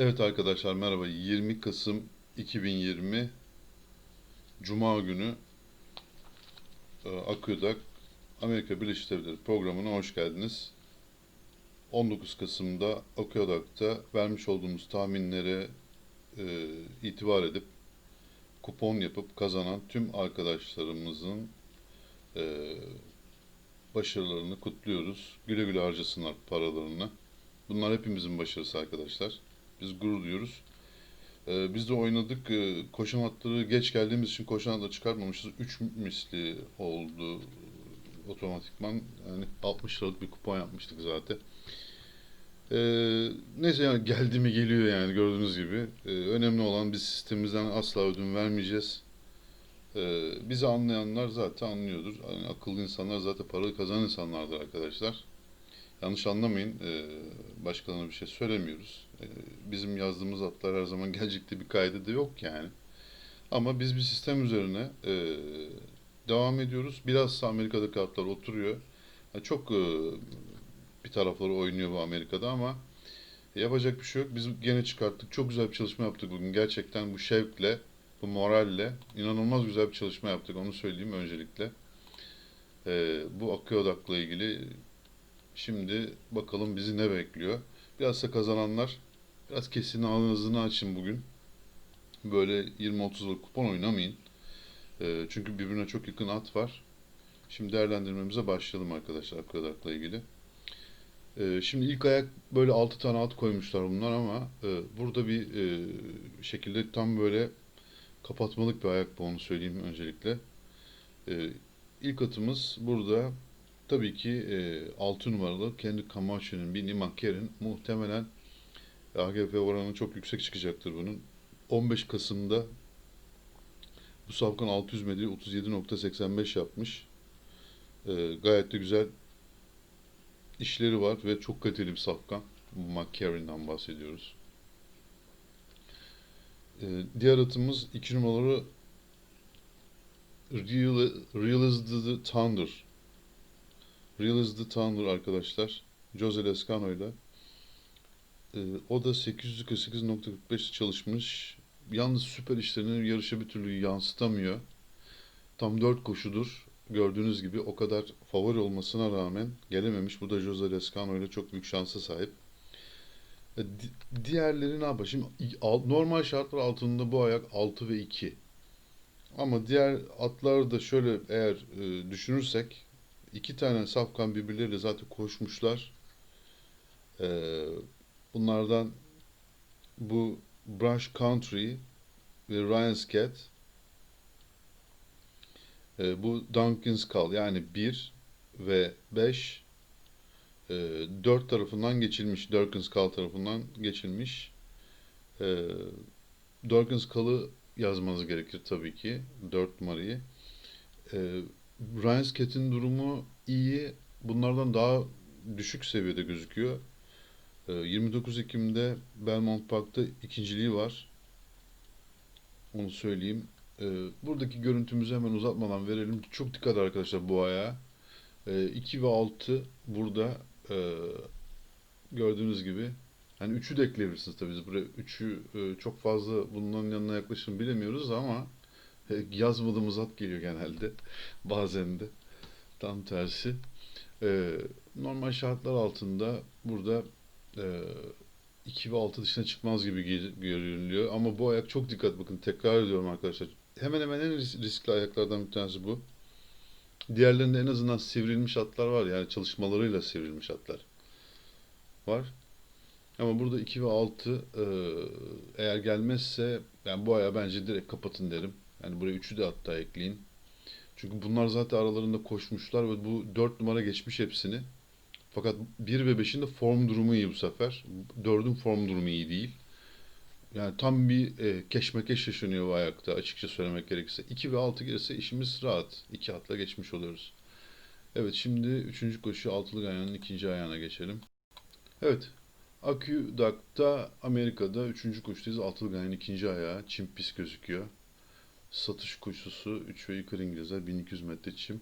Evet arkadaşlar merhaba. 20 Kasım 2020 Cuma günü e, Akıdak Amerika Birleşik Devletleri programına hoş geldiniz. 19 Kasım'da Akıdak'ta vermiş olduğumuz tahminlere e, itibar edip kupon yapıp kazanan tüm arkadaşlarımızın e, başarılarını kutluyoruz. Güle güle harcasınlar paralarını. Bunlar hepimizin başarısı arkadaşlar. Biz gurur duyuyoruz. Ee, biz de oynadık. Ee, koşan atları geç geldiğimiz için koşan atları çıkartmamışız. 3 misli oldu otomatikman. Yani 60 liralık bir kupon yapmıştık zaten. Ee, neyse yani geldi mi geliyor yani gördüğünüz gibi. Ee, önemli olan biz sistemimizden asla ödün vermeyeceğiz. Ee, bizi anlayanlar zaten anlıyordur. Yani akıllı insanlar zaten parayı kazanan insanlardır arkadaşlar. Yanlış anlamayın, e, başkalarına bir şey söylemiyoruz. E, bizim yazdığımız atlar her zaman gelecekte bir kaydı da yok yani. Ama biz bir sistem üzerine e, devam ediyoruz. Biraz Amerika'daki atlar oturuyor. Ha, Çok e, bir tarafları oynuyor bu Amerika'da ama yapacak bir şey yok. Biz gene çıkarttık. Çok güzel bir çalışma yaptık bugün. Gerçekten bu şevkle, bu moralle inanılmaz güzel bir çalışma yaptık. Onu söyleyeyim öncelikle. E, bu akü odakla ilgili Şimdi bakalım bizi ne bekliyor. Biraz da kazananlar biraz kesin ağzını açın bugün. Böyle 20-30 liralık kupon oynamayın. Ee, çünkü birbirine çok yakın at var. Şimdi değerlendirmemize başlayalım arkadaşlar Akadak'la ilgili. Ee, şimdi ilk ayak böyle 6 tane at koymuşlar bunlar ama e, burada bir e, şekilde tam böyle kapatmalık bir ayak bu onu söyleyeyim öncelikle. Ee, ilk atımız burada Tabii ki e, 6 numaralı kendi Camacho'nun bir Nimaker'in muhtemelen AGF oranı çok yüksek çıkacaktır bunun. 15 Kasım'da bu safkan 600 metre 37.85 yapmış. E, gayet de güzel işleri var ve çok kaliteli bir safkan. McCarran'dan bahsediyoruz. E, diğer atımız 2 numaralı Real, Real is the Thunder. Real is the Thunder arkadaşlar. Jose Lescano ile. Ee, o da 848.45 çalışmış. Yalnız süper işlerini yarışa bir türlü yansıtamıyor. Tam 4 koşudur. Gördüğünüz gibi o kadar favori olmasına rağmen gelememiş. Bu da Jose Lescano ile çok büyük şansa sahip. Ee, di- diğerleri ne yapar? Şimdi al- normal şartlar altında bu ayak 6 ve 2. Ama diğer atları da şöyle eğer e, düşünürsek iki tane safkan birbirleriyle zaten koşmuşlar. Ee, bunlardan bu Brush Country ve Ryan's Cat ee, bu Duncan's Call yani 1 ve 5 e, 4 tarafından geçilmiş. Duncan's Call tarafından geçilmiş. Ee, Duncan's Call'ı yazmanız gerekir tabii ki. 4 numarayı. Ee, Ryan's Cat'in durumu iyi. Bunlardan daha düşük seviyede gözüküyor. Ee, 29 Ekim'de Belmont Park'ta ikinciliği var. Onu söyleyeyim. Ee, buradaki görüntümüzü hemen uzatmadan verelim. Çok dikkat arkadaşlar bu. Ee, 2 ve 6 burada gördüğünüz gibi. Hani 3'ü de ekleyebilirsiniz tabii. Biz buraya 3'ü e, çok fazla bunların yanına yaklaşım bilemiyoruz ama yazmadığımız at geliyor genelde. Bazen de tam tersi. Normal şartlar altında burada e, 2 ve 6 dışına çıkmaz gibi görünüyor. Ama bu ayak çok dikkat bakın tekrar ediyorum arkadaşlar. Hemen hemen en ris- riskli ayaklardan bir tanesi bu. Diğerlerinde en azından sivrilmiş atlar var yani çalışmalarıyla sivrilmiş atlar var. Ama burada 2 ve 6 e, eğer gelmezse yani bu ayağı bence direkt kapatın derim. Yani buraya 3'ü de hatta ekleyin. Çünkü bunlar zaten aralarında koşmuşlar ve bu 4 numara geçmiş hepsini. Fakat 1 ve 5'in de form durumu iyi bu sefer. 4'ün form durumu iyi değil. Yani tam bir e, keşmekeş yaşanıyor bu ayakta açıkça söylemek gerekirse. 2 ve 6 gelirse işimiz rahat. 2 atla geçmiş oluyoruz. Evet şimdi 3. koşu altılı ayağının ikinci ayağına geçelim. Evet. Aqueduct'ta Amerika'da 3. koşudayız. Altılı ayağın ikinci ayağı. Çim pis gözüküyor. Satış koşusu 3 ve yukarı İngilizler 1200 metre çim.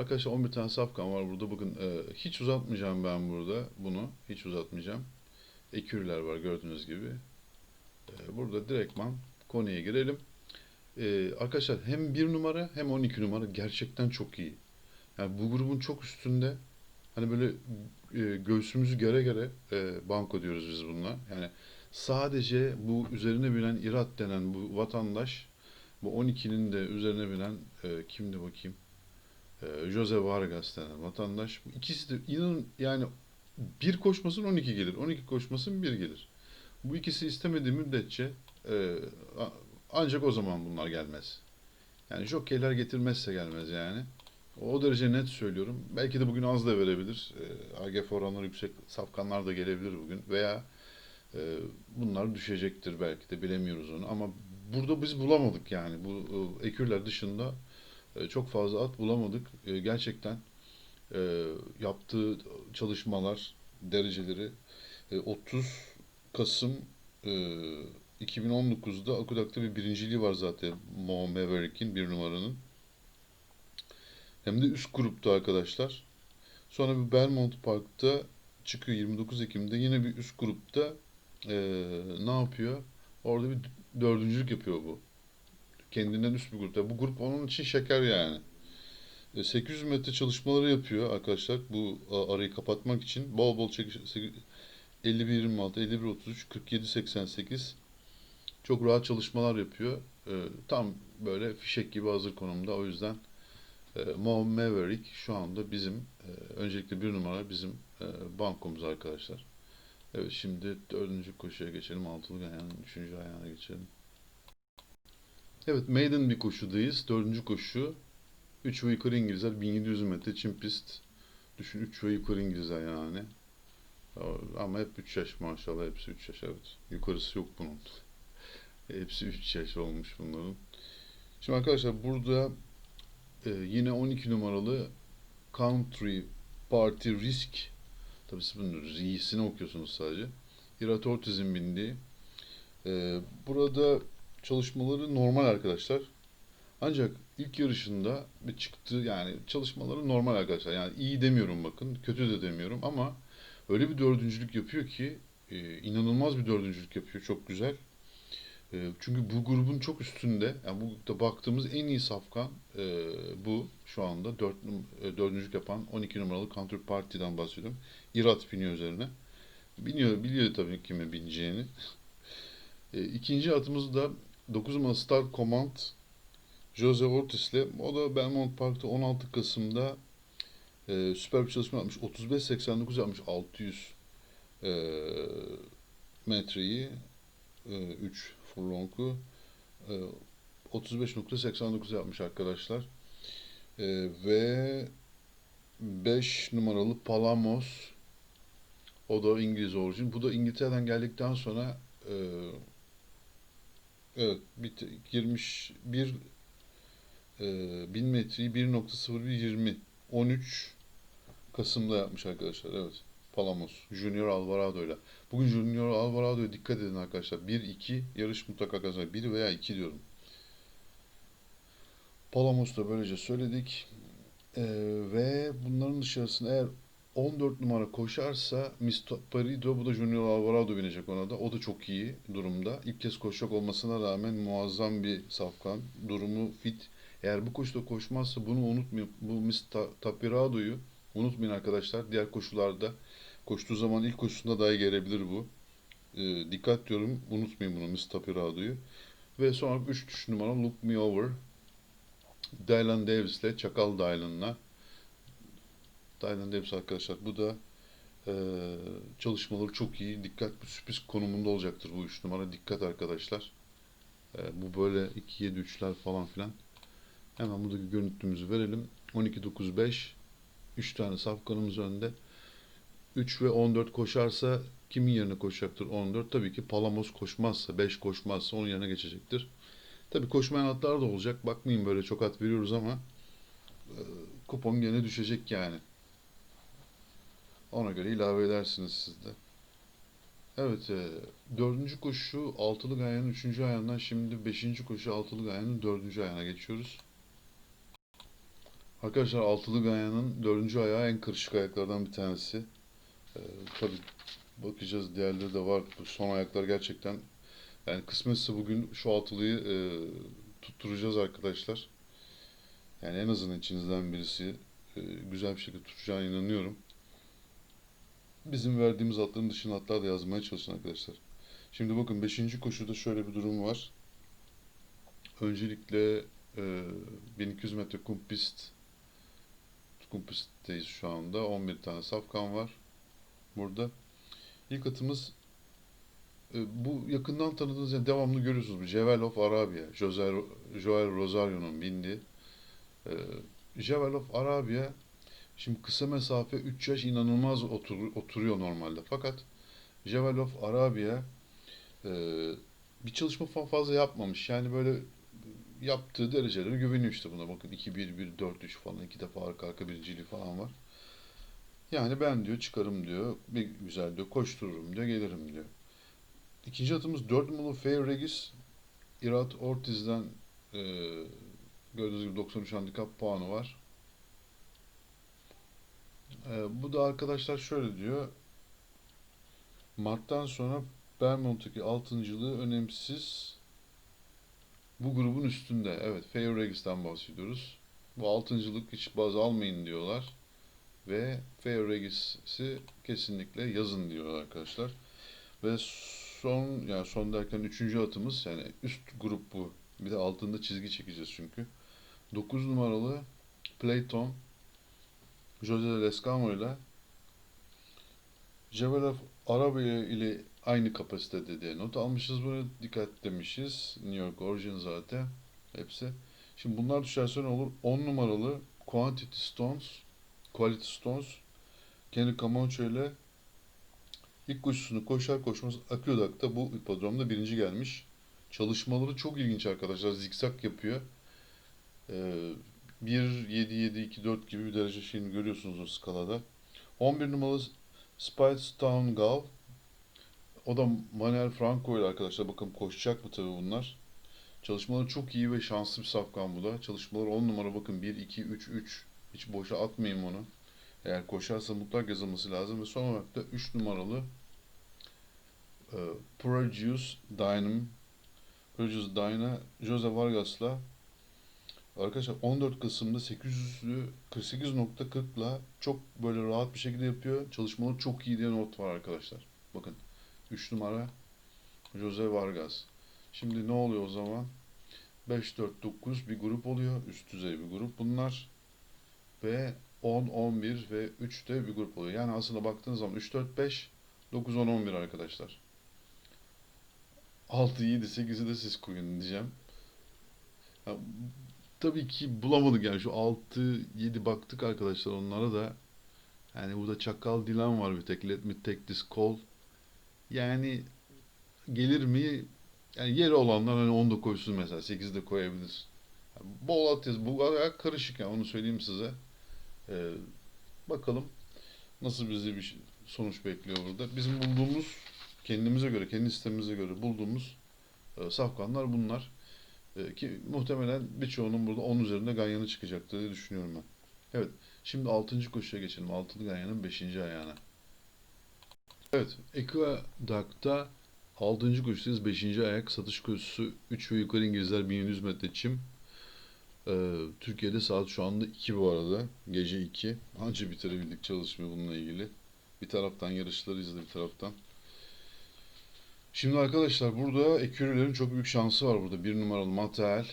Arkadaşlar 11 tane safkan var burada. Bakın e, hiç uzatmayacağım ben burada bunu. Hiç uzatmayacağım. ekürler var gördüğünüz gibi. Ee, burada direktman konuya girelim. Ee, arkadaşlar hem 1 numara hem 12 numara gerçekten çok iyi. Yani bu grubun çok üstünde. Hani böyle e, göğsümüzü gere gere e, banko diyoruz biz bununla. Yani sadece bu üzerine binen Irat denen bu vatandaş bu 12'nin de üzerine binen e, kimdi bakayım? E, Jose Vargas denen vatandaş. İkisi de inanın yani bir koşmasın 12 gelir. 12 koşmasın 1 gelir. Bu ikisi istemediği müddetçe e, ancak o zaman bunlar gelmez. Yani jokeyler getirmezse gelmez yani. O derece net söylüyorum. Belki de bugün az da verebilir. E, AGF oranları yüksek safkanlar da gelebilir bugün. Veya e, bunlar düşecektir belki de bilemiyoruz onu. Ama burada biz bulamadık yani. Bu e, ekürler dışında e, çok fazla at bulamadık. E, gerçekten e, yaptığı çalışmalar, dereceleri e, 30 Kasım e, 2019'da Akudak'ta bir birinciliği var zaten Mo Maverick'in bir numaranın. Hem de üst grupta arkadaşlar. Sonra bir Belmont Park'ta çıkıyor 29 Ekim'de yine bir üst grupta e, ne yapıyor? Orada bir dördüncülük yapıyor bu. Kendinden üst bir grupta. Bu grup onun için şeker yani. E, 800 metre çalışmaları yapıyor arkadaşlar bu arayı kapatmak için. Bol bol çekiş 51-26, 51-33, 47-88 çok rahat çalışmalar yapıyor. E, tam böyle fişek gibi hazır konumda. O yüzden e, Mo Maverick şu anda bizim e, öncelikle bir numara bizim e, bankomuz arkadaşlar. Evet şimdi dördüncü koşuya geçelim. Altılı ayağının üçüncü ayağına geçelim. Evet maiden bir koşudayız. Dördüncü koşu. 3 ve yukarı İngilizler 1700 metre çim pist. Düşün 3 ve yukarı İngilizler yani. Ama hep 3 yaş maşallah hepsi 3 yaş evet. Yukarısı yok bunun. Hepsi 3 yaş olmuş bunların. Şimdi arkadaşlar burada e, yine 12 numaralı Country Party Risk tabii siz bunun R'sini okuyorsunuz sadece. Hirat Ortiz'in bindiği. E, burada çalışmaları normal arkadaşlar. Ancak ilk yarışında bir çıktı yani çalışmaları normal arkadaşlar. Yani iyi demiyorum bakın, kötü de demiyorum ama öyle bir dördüncülük yapıyor ki e, inanılmaz bir dördüncülük yapıyor. Çok güzel. E, çünkü bu grubun çok üstünde. Yani bu da baktığımız en iyi safkan e, bu şu anda. Dört, e, dördüncülük yapan 12 numaralı Counter Party'den bahsediyorum. Irat biniyor üzerine. Biniyor, biliyor tabii kime bineceğini. E, ikinci atımız da 9 numaralı Star Command Jose Ortiz'le. O da Belmont Park'ta 16 Kasım'da e, süper bir çalışma yapmış. 35-89 yapmış 600 e, metreyi e, 3 furlong'u e, 35.89 yapmış arkadaşlar. E, ve 5 numaralı Palamos o da İngiliz orijin. Bu da İngiltere'den geldikten sonra e, evet bit, girmiş bir e, 1000 metreyi 1.0120 13 Kasım'da yapmış arkadaşlar. Evet. Palamos. Junior Alvarado ile. Bugün Junior Alvarado'ya dikkat edin arkadaşlar. 1-2 yarış mutlaka kazanır. 1 veya 2 diyorum. Palamos da böylece söyledik. Ee, ve bunların dışarısında eğer 14 numara koşarsa Mr. Parido bu da Junior Alvarado binecek ona da. O da çok iyi durumda. İlk kez koşacak olmasına rağmen muazzam bir safkan. Durumu fit. Eğer bu koşuda koşmazsa bunu unutmayın. Bu Mr. Tapirado'yu unutmayın arkadaşlar. Diğer koşularda koştuğu zaman ilk koşusunda dahi gelebilir bu. Ee, dikkat diyorum. Unutmayın bunu Mr. Tapirado'yu. Ve sonra 3 numara Look Me Over. Dylan Davis'le Çakal Dylan'la Dylan Davis arkadaşlar bu da e, çalışmaları çok iyi. Dikkat bir sürpriz konumunda olacaktır bu 3 numara. Dikkat arkadaşlar. E, bu böyle 2-7-3'ler falan filan. Hemen buradaki görüntümüzü verelim. 12-9-5 3 tane safkanımız önde. 3 ve 14 koşarsa kimin yerine koşacaktır 14? Tabii ki Palamos koşmazsa, 5 koşmazsa onun yerine geçecektir. Tabii koşmayan atlar da olacak. Bakmayın böyle çok at veriyoruz ama e, kupon gene düşecek yani. Ona göre ilave edersiniz siz de. Evet, e, dördüncü koşu altılı gayanın üçüncü ayağından şimdi beşinci koşu altılı gayanın dördüncü ayağına geçiyoruz. Arkadaşlar altılı gayanın dördüncü ayağı en kırışık ayaklardan bir tanesi. Ee, tabii bakacağız. Diğerleri de var. Bu son ayaklar gerçekten yani kısmetse bugün şu altılıyı e, tutturacağız arkadaşlar. Yani en azından içinizden birisi e, güzel bir şekilde tutacağına inanıyorum. Bizim verdiğimiz atların dışında atlar da yazmaya çalışın arkadaşlar. Şimdi bakın 5. koşuda şöyle bir durum var. Öncelikle e, 1200 metre kum pist kum pistteyiz şu anda. 11 tane safkan var burada. İlk atımız e, bu yakından tanıdığınız yani devamlı görüyorsunuz bu Jewel of Arabia. Jose, Joel Rosario'nun bindiği. E, Jewel of Arabia şimdi kısa mesafe 3 yaş inanılmaz otur, oturuyor normalde. Fakat Jewel of Arabia e, bir çalışma fazla yapmamış. Yani böyle yaptığı derecelere güveniyor işte buna. Bakın 2-1-1-4-3 falan iki defa arka arka birinciliği falan var. Yani ben diyor çıkarım diyor. Bir güzel diyor koştururum diyor gelirim diyor. İkinci atımız 4 numaralı Fair Regis. Irat Ortiz'den e, gördüğünüz gibi 93 handikap puanı var. E, bu da arkadaşlar şöyle diyor. Mart'tan sonra Belmont'taki altıncılığı önemsiz. Bu grubun üstünde. Evet, Fair Regis'ten bahsediyoruz. Bu altıncılık hiç baz almayın diyorlar. Ve Fair Regis'i kesinlikle yazın diyorlar arkadaşlar. Ve son yani son derken üçüncü atımız yani üst grup bu. Bir de altında çizgi çekeceğiz çünkü. 9 numaralı Playton Jose Lescano ile Jewel Arabia ile aynı kapasitede diye not almışız bunu. Dikkat demişiz. New York Origin zaten. Hepsi. Şimdi bunlar düşerse ne olur? 10 numaralı Quantity Stones Quality Stones Kenny Camacho ile ilk koşusunu koşar koşmaz Akıyodak'ta bu hipodromda birinci gelmiş. Çalışmaları çok ilginç arkadaşlar. Zikzak yapıyor. Ee, 1, 7, 7, 2, 4 gibi bir derece şeyini görüyorsunuz o skalada. 11 numaralı Spice Town Gal. O da Manuel Franco ile arkadaşlar. Bakın koşacak mı tabii bunlar. Çalışmaları çok iyi ve şanslı bir safkan bu da. Çalışmaları 10 numara bakın 1, 2, 3, 3. Hiç boşa atmayın onu. Eğer koşarsa mutlak yazılması lazım. Ve son olarak da 3 numaralı e, Produce Dynam Produce Dyna Jose Vargas'la Arkadaşlar 14 Kasım'da 800'lü 48.40'la çok böyle rahat bir şekilde yapıyor. Çalışmaları çok iyi diye not var arkadaşlar. Bakın 3 numara Jose Vargas. Şimdi ne oluyor o zaman? 5 4 9 bir grup oluyor. Üst düzey bir grup bunlar. Ve 10 11 ve 3 de bir grup oluyor. Yani aslında baktığınız zaman 3 4 5 9 10 11 arkadaşlar. 6 7 8'i de siz koyun diyeceğim. Tabii ki bulamadık yani şu 6 7 baktık arkadaşlar onlara da. Yani burada Çakal Dilan var bir tek Let Me Take This Call. Yani gelir mi? Yani yeri olanlar hani 10 da koysun mesela 8 de koyabilir. Yani bol at yaz. Bu ayak karışık yani onu söyleyeyim size. Ee, bakalım nasıl bizi bir sonuç bekliyor burada. Bizim bulduğumuz kendimize göre, kendi sistemimize göre bulduğumuz e, safkanlar bunlar. E, ki muhtemelen birçoğunun burada 10 üzerinde ganyanı çıkacaktır diye düşünüyorum ben. Evet, şimdi 6. koşuya geçelim. 6. ganyanın 5. ayağına. Evet, Equadac'ta 6. koşudayız. 5. ayak satış koşusu 3 ve yukarı İngilizler 1100 metre çim. Ee, Türkiye'de saat şu anda 2 bu arada. Gece 2. Anca bitirebildik çalışmayı bununla ilgili. Bir taraftan yarışları izledik bir taraftan. Şimdi arkadaşlar burada ekürülerin çok büyük şansı var burada. Bir numaralı Maltael,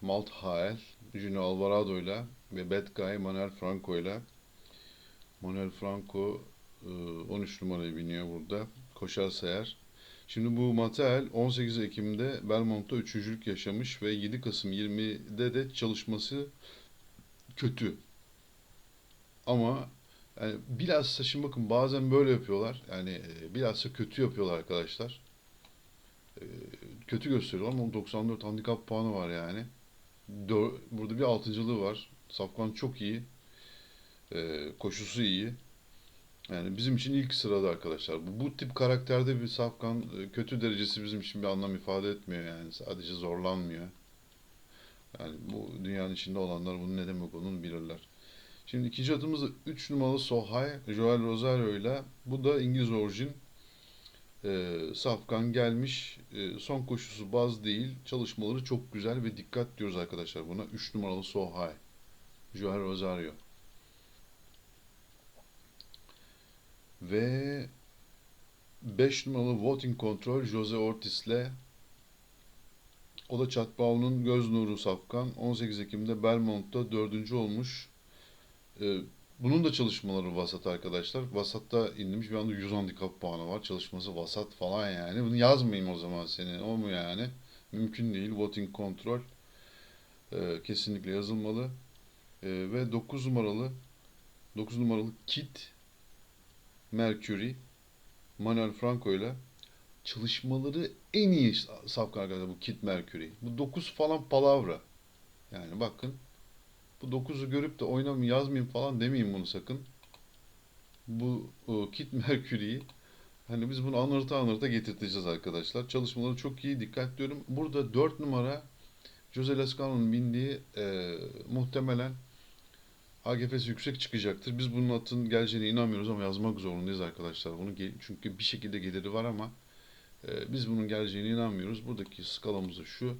Malthael, Junior Alvarado ile ve Bad Guy Manuel Franco ile. Manuel Franco e, 13 numarayı biniyor burada. Koşar sayar. Şimdi bu Mattel 18 Ekim'de Belmont'ta üçüncülük yaşamış ve 7 Kasım 20'de de çalışması kötü. Ama yani bilhassa şimdi bakın bazen böyle yapıyorlar. Yani e, bilhassa kötü yapıyorlar arkadaşlar. E, kötü gösteriyorlar ama 94 handikap puanı var yani. Dör- Burada bir altıncılığı var. Safkan çok iyi. E, koşusu iyi. Yani bizim için ilk sırada arkadaşlar. Bu, bu tip karakterde bir safkan e, kötü derecesi bizim için bir anlam ifade etmiyor yani. Sadece zorlanmıyor. Yani bu dünyanın içinde olanlar bunun ne demek olduğunu bilirler. Şimdi ikinci atımız da 3 numaralı Sohay, Joel Rosario ile. Bu da İngiliz orijin. Ee, Safkan gelmiş. Ee, son koşusu baz değil. Çalışmaları çok güzel ve dikkat diyoruz arkadaşlar buna. 3 numaralı So High. Joel Rosario. Ve 5 numaralı Voting Control Jose Ortiz'le o da Çatbağlı'nın göz nuru Safkan. 18 Ekim'de Belmont'ta dördüncü olmuş. Ee, bunun da çalışmaları vasat arkadaşlar. Vasatta inmiş bir anda 100 handikap puanı var. Çalışması vasat falan yani. Bunu yazmayayım o zaman senin. O mu yani? Mümkün değil. Voting Control ee, kesinlikle yazılmalı. Ee, ve 9 numaralı 9 numaralı Kit Mercury Manuel Franco ile çalışmaları en iyi safkan arkadaşlar bu Kit Mercury. Bu 9 falan palavra. Yani bakın bu 9'u görüp de oynamayayım yazmayayım falan demeyin bunu sakın. Bu o, Kit Mercury'yi hani biz bunu anırta anırta getirteceğiz arkadaşlar. Çalışmaları çok iyi dikkat diyorum. Burada 4 numara Jose Lascano'nun bindiği e, muhtemelen AGF'si yüksek çıkacaktır. Biz bunun atın geleceğine inanmıyoruz ama yazmak zorundayız arkadaşlar. Bunu çünkü bir şekilde geliri var ama e, biz bunun geleceğine inanmıyoruz. Buradaki skalamız da şu.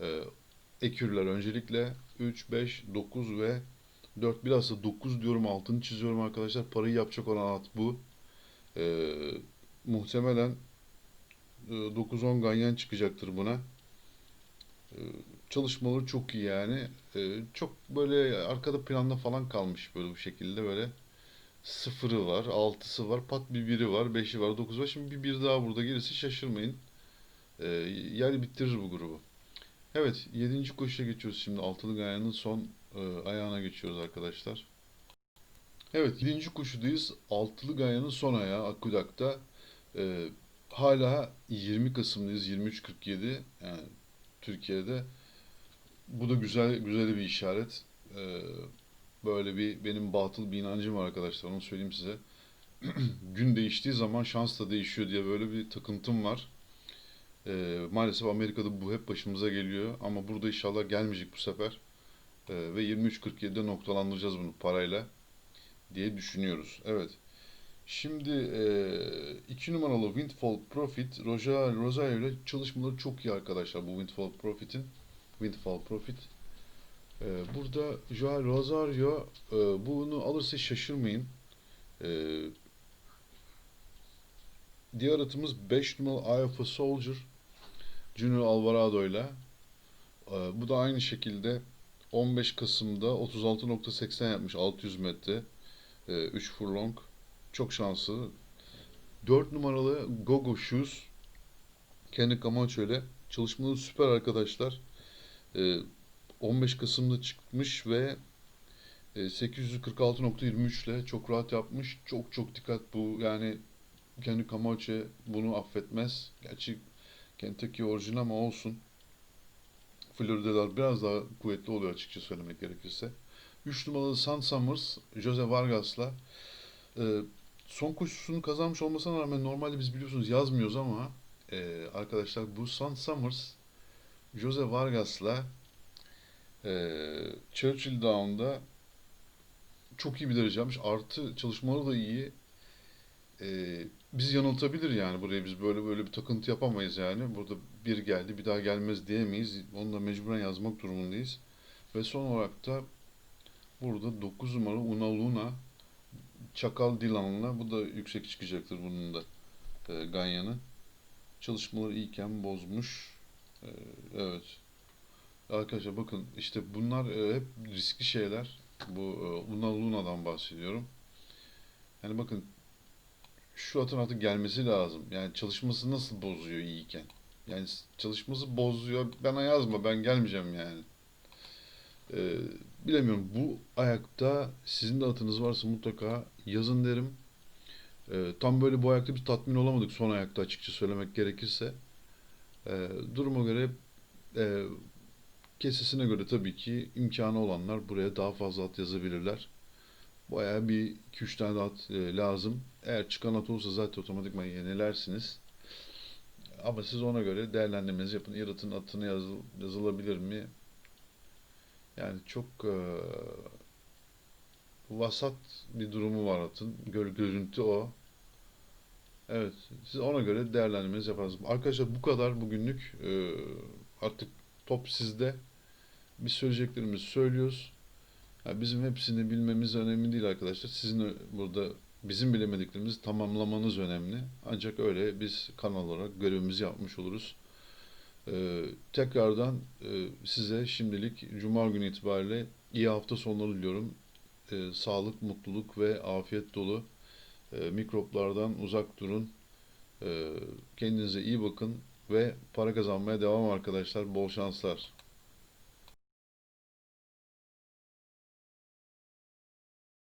E, ekürler öncelikle 3, 5, 9 ve 4. Bilhassa 9 diyorum altını çiziyorum arkadaşlar. Parayı yapacak olan at bu. E, muhtemelen e, 9-10 ganyan çıkacaktır buna. E, çalışmaları çok iyi yani. E, çok böyle arkada planda falan kalmış böyle bu şekilde böyle. Sıfırı var, altısı var, pat bir biri var, beşi var, dokuz var. Şimdi bir bir daha burada gelirse şaşırmayın. E, yani bitirir bu grubu. Evet, yedinci koşuya geçiyoruz şimdi. Altılı Gaya'nın son e, ayağına geçiyoruz arkadaşlar. Evet, yedinci koşudayız. Altılı Gaya'nın son ayağı Akudak'ta. E, hala 20 Kasım'dayız. 23.47 yani Türkiye'de. Bu da güzel güzel bir işaret. E, böyle bir benim batıl bir inancım var arkadaşlar. Onu söyleyeyim size. Gün değiştiği zaman şans da değişiyor diye böyle bir takıntım var. Ee, maalesef Amerika'da bu hep başımıza geliyor ama burada inşallah gelmeyecek bu sefer. Ee, ve 23.47'de noktalandıracağız bunu parayla diye düşünüyoruz. Evet. Şimdi e, iki numaralı Windfall Profit Roja, Rosario ile çalışmaları çok iyi arkadaşlar bu Windfall Profit'in. Windfall Profit. Ee, burada Joao Rosario e, bunu alırsa şaşırmayın. Ee, diğer atımız 5 numaralı Eye of a Soldier. Junior Alvarado ile. Bu da aynı şekilde 15 Kasım'da 36.80 yapmış 600 metre. 3 furlong. Çok şanslı. 4 numaralı Gogo Shoes. Kenny Camacho ile. Çalışmaları süper arkadaşlar. Ee, 15 Kasım'da çıkmış ve e, 846.23 ile çok rahat yapmış. Çok çok dikkat bu. Yani Kenny Camacho bunu affetmez. Gerçi Kentucky orijinal ama olsun. Florida'lar biraz daha kuvvetli oluyor açıkça söylemek gerekirse. 3 numaralı Sun Summers, Jose Vargas'la e, son koşusunu kazanmış olmasına rağmen normalde biz biliyorsunuz yazmıyoruz ama e, arkadaşlar bu Sun Summers Jose Vargas'la e, Churchill Down'da çok iyi bir derece yapmış. Artı çalışmaları da iyi. E, bizi yanıltabilir yani buraya biz böyle böyle bir takıntı yapamayız yani. Burada bir geldi bir daha gelmez diyemeyiz. Onu da mecburen yazmak durumundayız. Ve son olarak da burada 9 numara Una Luna Çakal Dilan'la bu da yüksek çıkacaktır bunun da e, Ganyan'ı. Çalışmaları iyiken bozmuş. E, evet. Arkadaşlar bakın işte bunlar e, hep riskli şeyler. Bu e, Una Luna'dan bahsediyorum. Yani bakın şu atın artık gelmesi lazım. Yani çalışması nasıl bozuyor iyiyken? Yani çalışması bozuyor. Bana yazma ben gelmeyeceğim yani. Ee, bilemiyorum. Bu ayakta sizin de atınız varsa mutlaka yazın derim. Ee, tam böyle bu ayakta bir tatmin olamadık son ayakta açıkça söylemek gerekirse. Ee, duruma göre e, kesesine göre tabii ki imkanı olanlar buraya daha fazla at yazabilirler. Bayağı bir 2-3 tane de at e, lazım. Eğer çıkan at olursa zaten otomatikman yenilersiniz. Ama siz ona göre değerlendirmenizi yapın. Yaratın atını yazıl- yazılabilir mi? Yani çok e, vasat bir durumu var atın. Gör, görüntü o. Evet, siz ona göre değerlendirmenizi yaparsınız. Arkadaşlar bu kadar bugünlük. Ee, artık top sizde. Biz söyleyeceklerimizi söylüyoruz. Ya bizim hepsini bilmemiz önemli değil arkadaşlar. Sizin burada bizim bilemediklerimizi tamamlamanız önemli. Ancak öyle biz kanal olarak görevimizi yapmış oluruz. Ee, tekrardan e, size şimdilik Cuma günü itibariyle iyi hafta sonları diliyorum. Ee, sağlık, mutluluk ve afiyet dolu. Ee, mikroplardan uzak durun. Ee, kendinize iyi bakın ve para kazanmaya devam arkadaşlar. Bol şanslar.